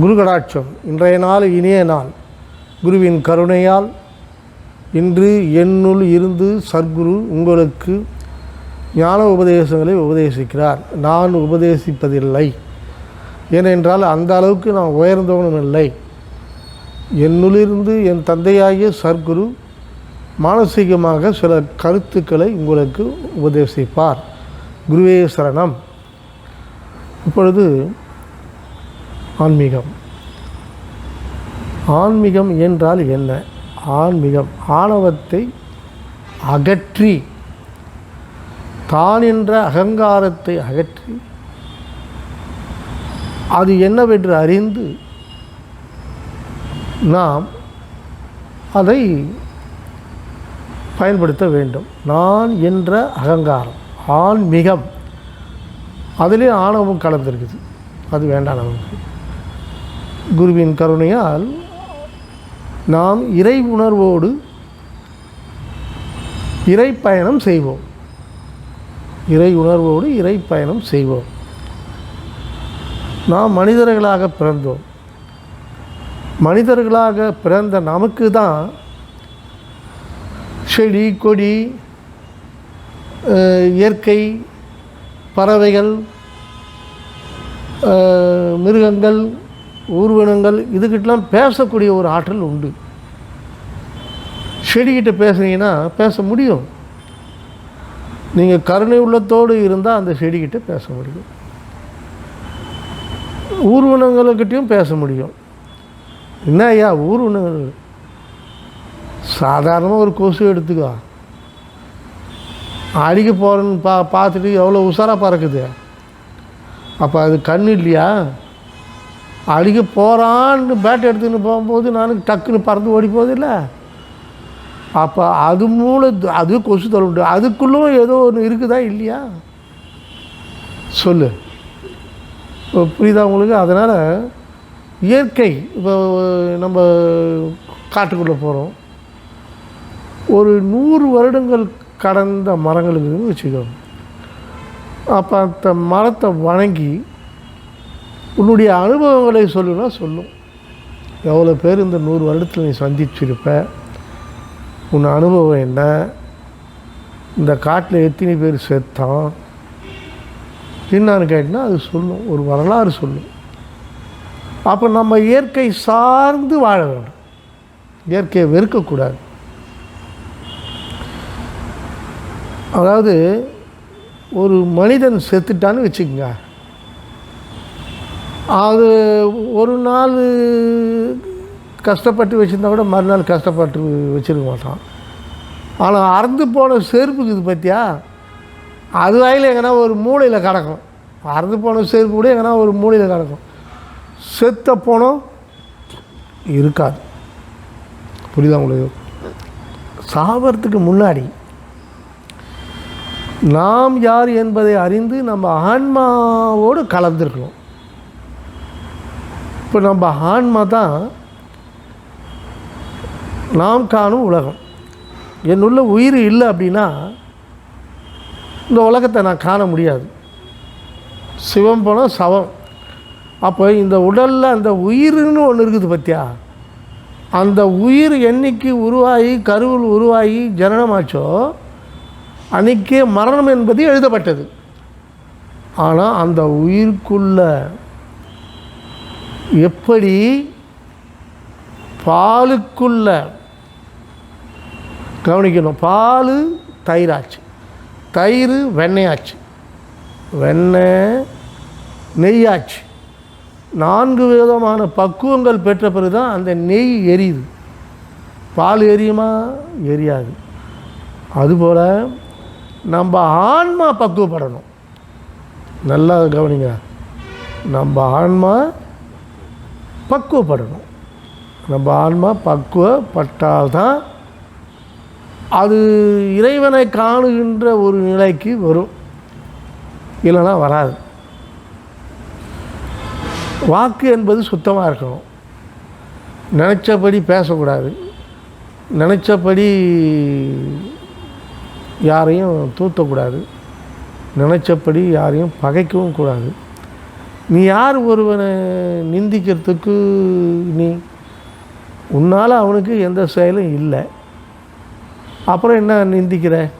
குரு கடாட்சம். இன்றைய நாள் இனிய நாள். குருவின் கருணையால் இன்று என்னுள் இருந்து சர்க்குரு உங்களுக்கு ஞான உபதேசங்களை உபதேசிக்கிறார். நான் உபதேசிப்பதில்லை. ஏனென்றால் அந்த அளவுக்கு நான் உயர்ந்தவனும் இல்லை. என்னுள்ளிருந்து என் தந்தையாகிய சர்க்குரு மானசீகமாக சில கருத்துக்களை உங்களுக்கு உபதேசிப்பார். குருவே சரணம். இப்பொழுது ஆன்மீகம். ஆன்மீகம் என்றால் என்ன? ஆன்மீகம் ஆணவத்தை அகற்றி தான் என்ற அகங்காரத்தை அகற்றி அது என்னவென்று அறிந்து நாம் அதை பயன்படுத்த வேண்டும். நான் என்ற அகங்காரம் ஆன்மீகம். அதிலே ஆணவம் கலந்துருக்குது. அது வேண்டாம் நமக்கு. குருவின் கருணையால் நாம் இறை உணர்வோடு இறை பயணம் செய்வோம். இறை உணர்வோடு இறை பயணம் செய்வோம். நாம் மனிதர்களாக பிறந்தோம். மனிதர்களாக பிறந்த நமக்கு தான் செடி கொடி இயற்கை பறவைகள் மிருகங்கள் ஊர்வனங்கள் இதுக்கிட்டலாம் பேசக்கூடிய ஒரு ஆற்றல் உண்டு. செடிக்கிட்ட பேசுனீங்கன்னா பேச முடியும். நீங்கள் கருணை உள்ளத்தோடு இருந்தால் அந்த செடிக்கிட்ட பேச முடியும். ஊர்வனங்கள்கிட்டையும் பேச முடியும். என்ன ஐயா ஊர்வனங்கள்? சாதாரணமாக ஒரு கொசு எடுத்துக்கோ. அடிக்க போகிறேன்னு பா பார்த்துட்டு எவ்வளோ உஷாராக பறக்குது? அப்போ அது கண் இல்லையா? அடிக்க போகிறான்னு பேட் எடுத்துன்னு போகும்போது நான் டக்குன்னு பறந்து ஓடி போகுதில்ல? அப்போ அது மூலம் அது கொசு தொலை அதுக்குள்ளும் ஏதோ ஒன்று இருக்குதா இல்லையா? சொல்லு. இப்போ புரியுதா உங்களுக்கு? அதனால் இயற்கை இப்போ நம்ம காட்டுக்குள்ளே போகிறோம் ஒரு நூறு வருடங்கள் கடந்த மரங்களுக்கு வச்சுக்கோங்க. அப்போ அந்த மரத்தை வணங்கி உன்னுடைய அனுபவங்களை சொல்லுனா சொல்லும். எவ்வளோ பேர் இந்த நூறு வருடத்தில் நீ சந்திச்சிருப்ப? உன் அனுபவம் என்ன? இந்த காட்டில் எத்தனை பேர் செத்தான்? என்னான்னு கேட்டினா அது சொல்லும். ஒரு வரலாறு சொல்லும். அப்போ நம்ம இயற்கை சார்ந்து வாழ வேண்டும். இயற்கையை வெறுக்கக்கூடாது. அதாவது ஒரு மனிதன் செத்துட்டான்னு வச்சுக்கோங்க. அது ஒரு நாள் கஷ்டப்பட்டு வச்சுருந்தா கூட மறுநாள் கஷ்டப்பட்டு வச்சுருக்க மாட்டான். ஆனால் அறந்து போன செருப்புக்கு இது பற்றியா அது வாயில் எங்கன்னா ஒரு மூலையில் கிடக்கும். அறந்து போன செருப்பு கூட எங்கன்னா ஒரு மூலையில் கிடக்கும். செத்த போனோம் இருக்காது. புரியுதா உங்களுக்கு? சாவறதுக்கு முன்னாடி நாம் யார் என்பதை அறிந்து நம்ம ஆன்மாவோடு கலந்துருக்கணும் இப்போ நம்ம ஆன்மா தான் நாம் காணும் உலகம். என்னுள்ள உயிர் இல்லை அப்படின்னா இந்த உலகத்தை நான் காண முடியாது. சிவம் போனால் சவம். அப்போ இந்த உடலில் அந்த உயிர்னு ஒன்று இருக்குது பத்தியா? அந்த உயிர் என்னைக்கு உருவாகி கருவில் உருவாகி ஜனனமாச்சோ அன்னைக்கே மரணம் என்பது எழுதப்பட்டது. ஆனால் அந்த உயிருக்குள்ள எப்படி பாலுக்குள்ள கவனிக்கணும் பால் தயிராச்சு. தயிர் வெண்ணெயாச்சு. வெண்ணெய் நெய்யாச்சு. நான்கு விதமான பக்குவங்கள் பெற்ற பிறகு தான் அந்த நெய் எரியுது. பால் எரியுமா? எரியாது. அதுபோல் நம்ம ஆன்மா பக்குவப்படணும். நல்லா கவனிங்க. நம்ம ஆன்மா பக்குவப்படணும். நம்ம ஆன்மா பக்குவப்பட்டால்தான் அது இறைவனை காணுகின்ற ஒரு நிலைக்கு வரும். இல்லைன்னா வராது. வாக்கு என்பது சுத்தமாக இருக்கணும். நினச்சபடி பேசக்கூடாது. நினச்சபடி யாரையும் தூத்தக்கூடாது. நினைச்சபடி யாரையும் பகைக்கவும் கூடாது. நீ யார் ஒருவனை நிந்திக்கிறதுக்கு நீ? உன்னால் அவனுக்கு எந்த செயலும் இல்லை. அப்புறம் என்ன நிந்திக்கிற?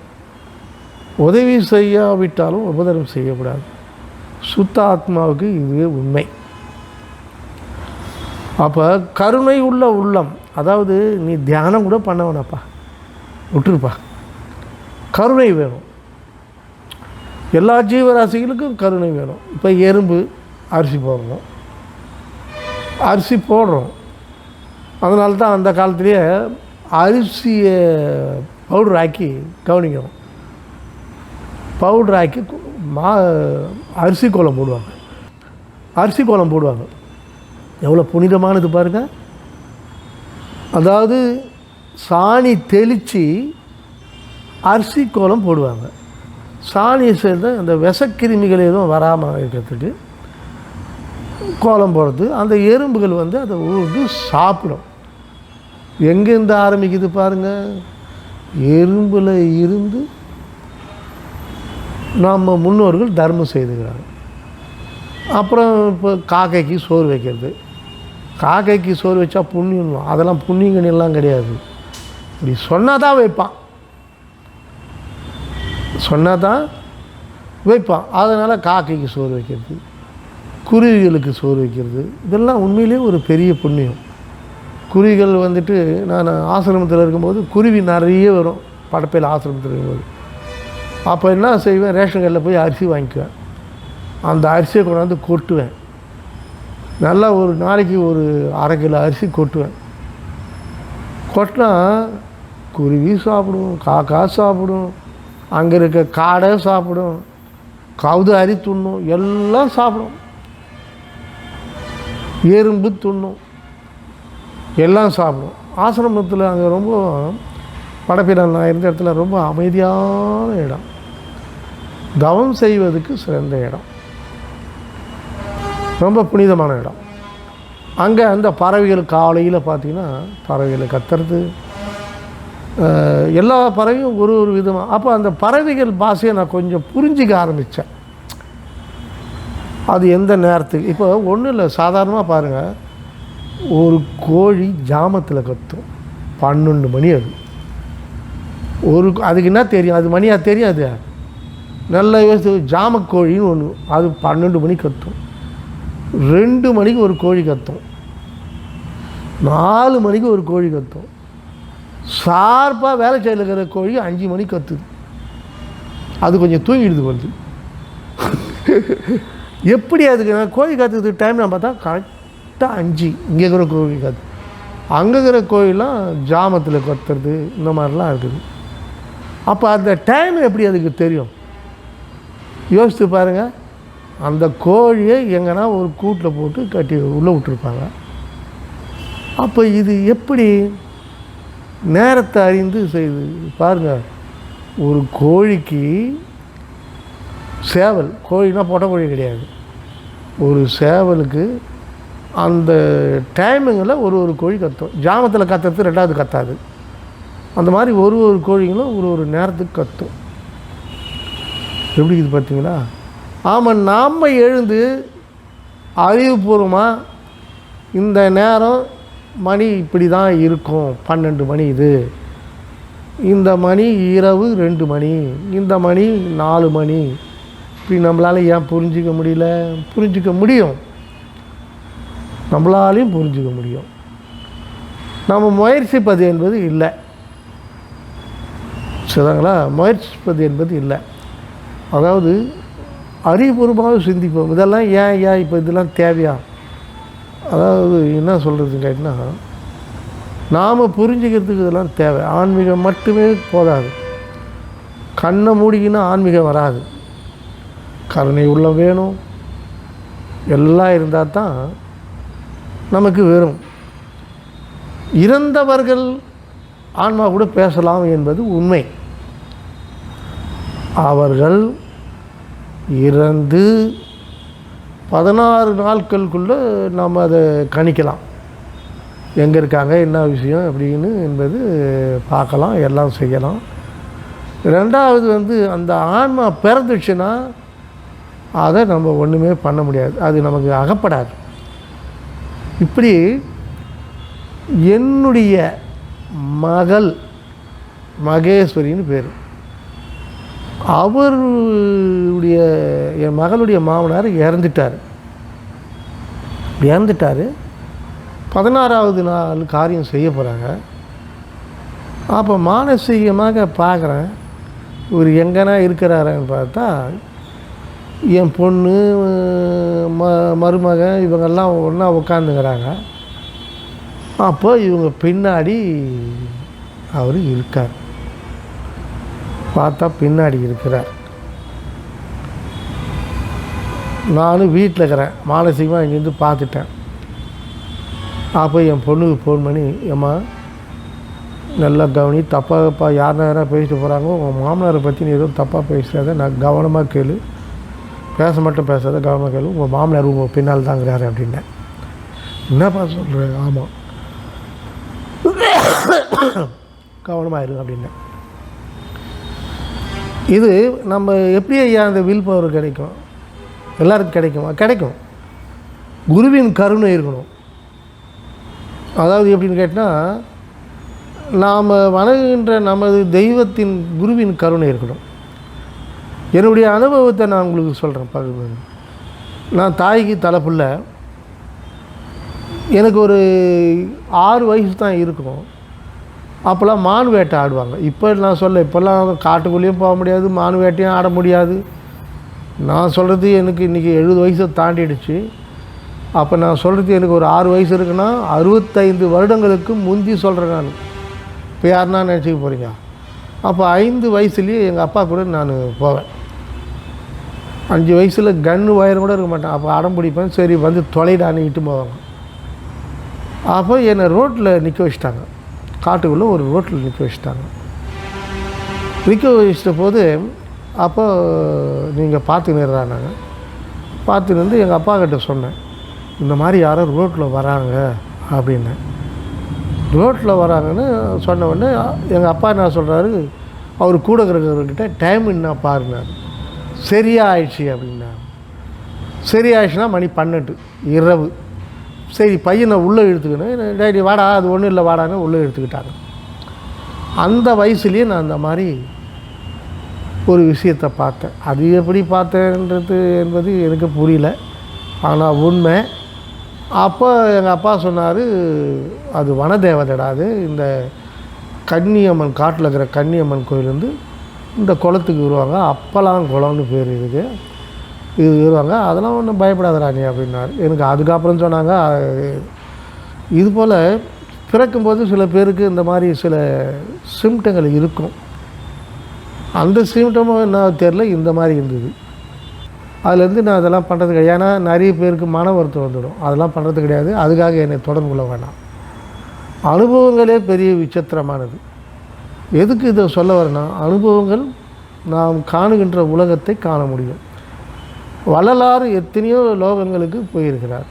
உதவி செய்யாவிட்டாலும் உபதரம் செய்யக்கூடாது. சுத்த ஆத்மாவுக்கு இதுவே உண்மை. அப்போ கருணை உள்ள உள்ளம் அதாவது நீ தியானம் கூட பண்ணவனப்பா. விட்டுருப்பா. கருணை வேணும். எல்லா ஜீவராசிகளுக்கும் கருணை வேணும். இப்போ எறும்பு அரிசி போடுறோம் அரிசி போடுறோம். அதனால தான் அந்த காலத்துலேயே அரிசியை பவுடர் ஆக்கி கவனிக்கணும். பவுடர் ஆக்கி மா அரிசி கோலம் போடுவாங்க. அரிசி கோலம் போடுவாங்க. எவ்வளோ புனிதமானது பாருங்கள் அதாவது சாணி தெளித்து அரிசி கோலம் போடுவாங்க. சாணியை சேர்ந்து அந்த விஷக்கிருமிகள் எதுவும் வராமல் இருக்கிறதுக்கு கோலம் போடுறது. அந்த எறும்புகள் வந்து அதை ஊர்ந்து சாப்பிடும். எங்கேருந்து ஆரம்பிக்குது பாருங்கள் எறும்பில் இருந்து நம்ம முன்னோர்கள் தர்மம் செய்துக்கிறாங்க. அப்புறம் இப்போ காக்கைக்கு சோறு வைக்கிறது. காக்கைக்கு சோறு வச்சா புண்ணியம் அதெல்லாம் புண்ணியங்கனிலாம் கிடையாது. இப்படி சொன்னால் தான் வைப்பான். சொன்னால் தான் வைப்பான். அதனால் காக்கைக்கு சோறு வைக்கிறது குருவிகளுக்கு சோறு வைக்கிறது. இதெல்லாம் உண்மையிலேயே ஒரு பெரிய புண்ணியம். குருவிகள் வந்துட்டு நான் ஆசிரமத்தில் இருக்கும்போது குருவி நிறைய வரும். படப்பையில் ஆசிரமத்தில் இருக்கும்போது. அப்போ என்ன செய்வேன்? ரேஷன் கடையில் போய் அரிசி வாங்கிக்குவேன். அந்த அரிசியை கொண்டாந்து கொட்டுவேன். நல்லா ஒரு நாளைக்கு ஒரு அரை கிலோ அரிசி கொட்டுவேன். கொட்டினா குருவி சாப்பிடும் காக்கா சாப்பிடும். அங்கே இருக்க காடை சாப்பிடும் கவுது அரி துண்ணும் எல்லாம் சாப்பிடும். எறும்பு துண்ணும் எல்லாம் சாப்பிடும். ஆசிரமத்தில் அங்கே ரொம்ப படப்பிடம் நான் இருந்த இடத்துல ரொம்ப அமைதியான இடம். தவம் செய்வதுக்கு சிறந்த இடம். ரொம்ப புனிதமான இடம். அங்கே அந்த பறவைகள் காலையில் பார்த்தீங்கன்னா பறவைகளை கத்துறது எல்லா பறவையும் ஒரு ஒரு விதமாக அப்போ அந்த பறவைகள் பாஷையை நான் கொஞ்சம் புரிஞ்சிக்க ஆரம்பித்தேன் அது எந்த நேரத்துக்கு? இப்போ ஒன்றும் இல்லை சாதாரணமாக பாருங்கள் ஒரு கோழி ஜாமத்தில் கத்தும். பன்னெண்டு மணி அது. ஒரு அதுக்கு என்ன தெரியும்? அது மணியாக தெரியாது. நல்ல யோசித்து ஜாமக்கோழின்னு ஒன்று அது பன்னெண்டு மணி கத்தும். ரெண்டு மணிக்கு ஒரு கோழி கத்தும். நாலு மணிக்கு ஒரு கோழி கத்தும். சார்பாக வேலை செய்யல இருக்கிற கோழி அஞ்சு மணிக்கு கத்துது. அது கொஞ்சம் தூங்கிடுது வருது எப்படி அதுக்கு நான் கோழி கத்துறதுக்கு டைம் நான் பார்த்தா கரெக்டாக அஞ்சு இங்கே இருக்கிற கோழி கற்று அங்கே இருக்கிற கோழிலாம் ஜாமத்தில் கத்துறது இந்த மாதிரிலாம் இருக்குது. அப்போ அந்த டைம் எப்படி அதுக்கு தெரியும்? யோசித்து பாருங்கள் அந்த கோழியை எங்கன்னா ஒரு கூட்டில் போட்டு கட்டி உள்ளே விட்டுருப்பாங்க. அப்போ இது எப்படி? நேரத்தை அறிந்து செய்து பாருங்கள் ஒரு கோழிக்கு சேவல் கோழினா போட்ட கோழி கிடையாது. ஒரு சேவலுக்கு அந்த டைமிங்கில் ஒரு ஒரு கோழி கத்தும். ஜாமத்தில் கத்துறது ரெண்டாவது கத்தாது. அந்த மாதிரி ஒரு ஒரு கோழிங்களும் ஒரு ஒரு நேரத்துக்கு கத்தும். எப்படி இது பார்த்தீங்களா? ஆமாம் நாம் எழுந்து அறிவுபூர்வமாக இந்த நேரம் மணி இப்படி தான் இருக்கும். பன்னெண்டு மணி இது. இந்த மணி இரவு ரெண்டு மணி. இந்த மணி நாலு மணி. இப்படி நம்மளால் ஏன் புரிஞ்சிக்க முடியல? புரிஞ்சிக்க முடியும். நம்மளாலையும் புரிஞ்சிக்க முடியும். நம்ம முயற்சிப்பது என்பது இல்லை. சரிங்களா முயற்சிப்பது என்பது இல்லை. அதாவது அறிவுபூர்வமாக சிந்திப்போம். இதெல்லாம் ஏன் ஏன் இப்போ இதெல்லாம் தேவையா? அதாவது என்ன சொல்கிறது கேட்டினா நாம் புரிஞ்சுக்கிறதுக்கு இதெல்லாம் தேவை. ஆன்மீகம் மட்டுமே போதாது. கண்ணை மூடிக்கினா ஆன்மீகம் வராது. கருணை உள்ளம் வேணும். எல்லாம் இருந்தால் தான் நமக்கு வெறும். இறந்தவர்கள் ஆன்மா கூட பேசலாம் என்பது உண்மை. அவர்கள் இறந்து பதினாறு நாட்களுக்குள்ளே நாம் அதை கணிக்கலாம். எங்கே இருக்காங்க என்ன விஷயம் அப்படின்னு என்பது பார்க்கலாம் எல்லாம் செய்யலாம். ரெண்டாவது வந்து அந்த ஆன்மா பிறந்துச்சுன்னா அதை நம்ம ஒன்றுமே பண்ண முடியாது. அது நமக்கு அகப்படாது. இப்படி என்னுடைய மகள் மகேஸ்வரின்னு பேர். அவருடைய என் மகளுடைய மாமனார் இறந்துட்டார். இறந்துட்டார். பதினாறாவது நாள் காரியம் செய்ய போகிறாங்க அப்போ மானசீகமாக பார்க்குறேன் இவர் எங்கன்னா இருக்கிறாருன்னு பார்த்தா என் பொண்ணு ம மருமகன் இவங்கெல்லாம் ஒன்றா உட்காந்துக்கிறாங்க அப்போ இவங்க பின்னாடி அவர் இருக்கார். பார்த்தா பின்னாடி இருக்கிறார். நானும் வீட்டில் இருக்கிறேன். மானசீகமாக இங்கேருந்து பார்த்துட்டேன். அப்போ என் பொண்ணுக்கு ஃபோன் பண்ணி ஏம்மா நல்லா கவனி தப்பாக தப்பா யார் யாராக பேசிட்டு போகிறாங்க உங்கள் மாமனாரை பற்றி நீ எதுவும் தப்பாக பேசாத நான் கவனமாக கேளு. பேச மட்டும் பேசாத கவனமாக கேளு. உங்கள் மாமனார் உங்கள் பின்னால் தாங்கிறாரு அப்படின்னேன். என்னப்பா சொல்கிறேன் ஆமாம் கவனமாக இரு அப்படின்னேன். இது நம்ம எப்படி ஐயா அந்த வில் பவர் கிடைக்கும்? எல்லாருக்கும் கிடைக்குமா? கிடைக்கும். குருவின் கருணை இருக்கணும். அதாவது எப்படின்னு கேட்டால் நாம் வணங்குகின்ற நமது தெய்வத்தின் குருவின் கருணை இருக்கணும். என்னுடைய அனுபவத்தை நான் உங்களுக்கு சொல்கிறேன் பகிர்ந்து. நான் தாய்க்கு தலைப்புள்ள எனக்கு ஒரு ஆறு வயசு தான் இருக்கும். அப்போல்லாம் மான் வேட்டை ஆடுவாங்க. இப்போ நான் சொல்ல இப்போல்லாம் காட்டுக்குள்ளேயும் போக முடியாது மான் வேட்டையும் ஆட முடியாது. நான் சொல்கிறது எனக்கு இன்றைக்கி எழுபது வயசை தாண்டிடுச்சு. அப்போ நான் சொல்கிறது எனக்கு ஒரு ஆறு வயசு இருக்குன்னா அறுபத்தைந்து வருடங்களுக்கு முந்தி சொல்கிறேன் நான். இப்போ யாருன்னா நினச்சிக்க போகிறீங்க அப்போ ஐந்து வயசுலேயே எங்கள் அப்பா கூட நான் போவேன். அஞ்சு வயசில் கன்று வயர் கூட இருக்க மாட்டேன். அப்போ அடம் பிடிப்பேன் சரி வந்து தொலைடான்னு இட்டு போவாங்க. அப்போ என்னை ரோட்டில் நிற்க வச்சிட்டாங்க. காட்டுக்குள்ளே ஒரு ரோட்டில் நிற்க வச்சிட்டாங்க. நிற்க வச்சிட்ட போது அப்போ நீங்கள் பார்த்து நிறானாங்க பார்த்து நின்று எங்கள் அப்பா கிட்ட சொன்னேன். இந்த மாதிரி யாரோ ரோட்டில் வராங்க அப்படின்னேன் ரோட்டில் வராங்கன்னு சொன்ன உடனே எங்கள் அப்பா என்ன சொல்கிறாரு? அவர் கூட இருக்கிறவர்கிட்ட டைம் என்ன பாருனாரு சரியா ஆயிடுச்சு அப்படின்னா சரியாயிடுச்சுன்னா மணி பன்னெண்டு இரவு. சரி பையனை உள்ளே இழுத்துக்கினேன் டேடி வாடா அது ஒன்றும் இல்லை வாடான்னு உள்ளே இழுத்துக்கிட்டாங்க. அந்த வயசுலேயே நான் அந்த மாதிரி ஒரு விஷயத்தை பார்த்தேன். அது எப்படி பார்த்தேன்றது என்பது எனக்கு புரியல. ஆனால் உண்மை. அப்போ எங்கள் அப்பா சொன்னார் அது வனதேவதடா அது இந்த கன்னியம்மன் காட்டில் இருக்கிற கன்னியம்மன் கோயில் வந்து இந்த குளத்துக்கு வருவாங்க. அப்பலாம் குளம்னு பேர் இருக்குது இது வருவாங்க அதெல்லாம் ஒன்றும் பயப்படாத ராணி அப்படின்னாரு. எனக்கு அதுக்கப்புறம் சொன்னாங்க இது போல் பிறக்கும்போது சில பேருக்கு இந்த மாதிரி சில சிம்டங்கள் இருக்கும். அந்த சிம்டமும் என்ன தெரில இந்த மாதிரி இருந்தது. அதுலேருந்து நான் அதெல்லாம் பண்ணுறது கிடையாது. ஏன்னா நிறைய பேருக்கு மன வருத்தம் வந்துடும். அதெல்லாம் பண்ணுறது கிடையாது. அதுக்காக என்னை தொடர்பு கொள்ள வேண்டாம் அனுபவங்களே பெரிய விசித்திரமானது. எதுக்கு இதை சொல்ல வரேன்னா அனுபவங்கள் நாம் காணுகின்ற உலகத்தை காண முடியும். வள்ளலாறு எத்தனையோ லோகங்களுக்கு போயிருக்கிறார்.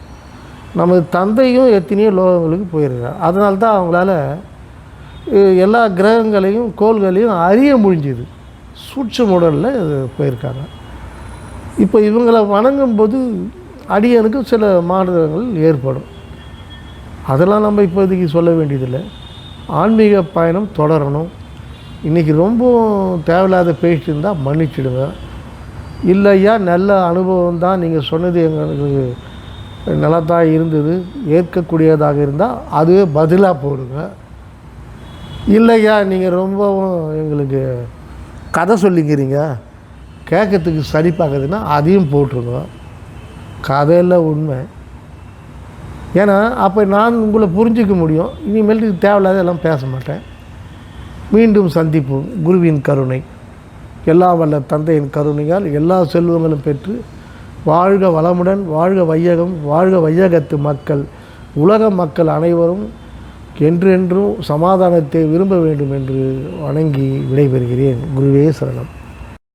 நமது தந்தையும் எத்தனையோ லோகங்களுக்கு போயிருக்கிறார். அதனால தான் அவங்களால எல்லா கிரகங்களையும் கோள்களையும் அறிய முடிஞ்சுது. சூட்ச உடலில் போயிருக்காங்க. இப்போ இவங்களை வணங்கும்போது அடியனுக்கு சில மாறுதல்கள் ஏற்படும். அதெல்லாம் நம்ம இப்போதைக்கு சொல்ல வேண்டியதில்லை. ஆன்மீக பயணம் தொடரணும். இன்றைக்கி ரொம்ப தேவையில்லாத பேசிட்டு இருந்தால் மன்னிச்சிடுவேன் இல்லையா? நல்ல அனுபவம் தான் நீங்கள் சொன்னது எங்களுக்கு நல்லா தான் இருந்தது. ஏற்கக்கூடியதாக இருந்தால் அதுவே பதிலாக போடுங்க. இல்லையா? நீங்கள் ரொம்பவும் எங்களுக்கு கதை சொல்லிக்கிறீங்க. கேட்கறதுக்கு சரி பார்க்குறதுன்னா அதையும் போட்டுருங்க. கதையில் உண்மை. ஏன்னா அப்போ நான் உங்களை புரிஞ்சிக்க முடியும். இனிமேல் தேவையில்லாத எல்லாம் பேச மாட்டேன். மீண்டும் சந்திப்போம். குருவின் கருணை. எல்லா வல்ல தந்தையின் கருணையால் எல்லா செல்வங்களும் பெற்று வாழ்க வளமுடன் வாழ்க வையகம் வாழ்க வையகத்து மக்கள் உலக மக்கள் அனைவரும் என்றென்றும் சமாதானத்தை விரும்ப வேண்டும் என்று வணங்கி விடைபெறுகிறேன். குருவே சரணம்.